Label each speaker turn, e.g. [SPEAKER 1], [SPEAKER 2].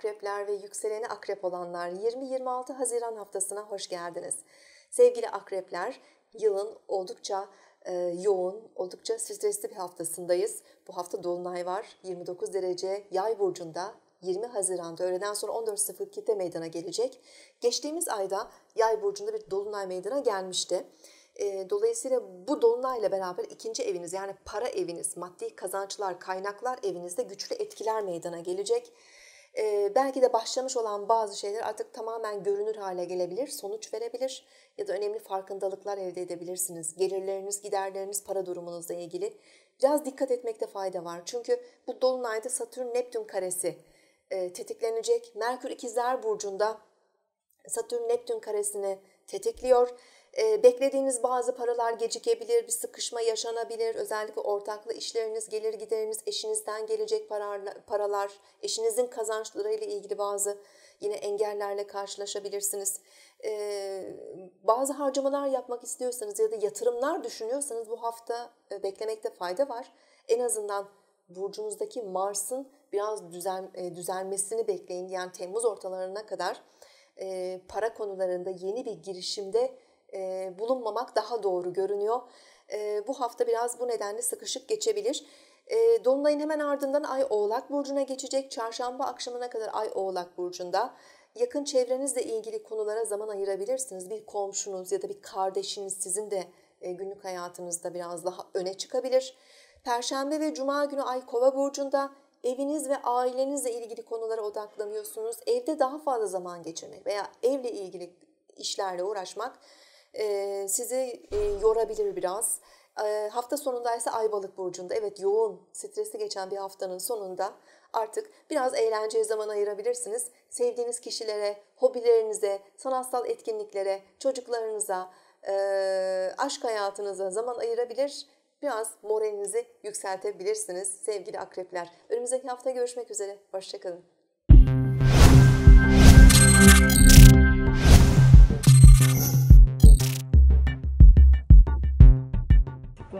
[SPEAKER 1] akrepler ve yükseleni akrep olanlar 20-26 Haziran haftasına hoş geldiniz. Sevgili akrepler, yılın oldukça e, yoğun, oldukça stresli bir haftasındayız. Bu hafta Dolunay var. 29 derece yay burcunda 20 Haziran'da öğleden sonra 14.02'de meydana gelecek. Geçtiğimiz ayda yay burcunda bir Dolunay meydana gelmişti. E, dolayısıyla bu dolunayla beraber ikinci eviniz yani para eviniz, maddi kazançlar, kaynaklar evinizde güçlü etkiler meydana gelecek. E, belki de başlamış olan bazı şeyler artık tamamen görünür hale gelebilir, sonuç verebilir ya da önemli farkındalıklar elde edebilirsiniz. Gelirleriniz, giderleriniz, para durumunuzla ilgili biraz dikkat etmekte fayda var. Çünkü bu dolunayda Satürn-Neptün karesi e, tetiklenecek. Merkür ikizler burcunda Satürn-Neptün karesini tetikliyor beklediğiniz bazı paralar gecikebilir, bir sıkışma yaşanabilir. Özellikle ortaklı işleriniz, gelir gideriniz, eşinizden gelecek paralar, eşinizin kazançlarıyla ilgili bazı yine engellerle karşılaşabilirsiniz. E, bazı harcamalar yapmak istiyorsanız ya da yatırımlar düşünüyorsanız bu hafta e, beklemekte fayda var. En azından burcunuzdaki Mars'ın biraz düzen, e, düzelmesini bekleyin. Yani Temmuz ortalarına kadar e, para konularında yeni bir girişimde e, bulunmamak daha doğru görünüyor. E, bu hafta biraz bu nedenle sıkışık geçebilir. E, Dolunay'ın hemen ardından Ay Oğlak Burcu'na geçecek. Çarşamba akşamına kadar Ay Oğlak Burcu'nda. Yakın çevrenizle ilgili konulara zaman ayırabilirsiniz. Bir komşunuz ya da bir kardeşiniz sizin de e, günlük hayatınızda biraz daha öne çıkabilir. Perşembe ve Cuma günü Ay Kova Burcu'nda eviniz ve ailenizle ilgili konulara odaklanıyorsunuz. Evde daha fazla zaman geçirmek veya evle ilgili işlerle uğraşmak sizi yorabilir biraz. Hafta sonunda ise Aybalık Burcu'nda evet yoğun, stresli geçen bir haftanın sonunda artık biraz eğlenceye zaman ayırabilirsiniz. Sevdiğiniz kişilere, hobilerinize, sanatsal etkinliklere, çocuklarınıza, aşk hayatınıza zaman ayırabilir biraz moralinizi yükseltebilirsiniz sevgili akrepler. Önümüzdeki hafta görüşmek üzere. Hoşçakalın.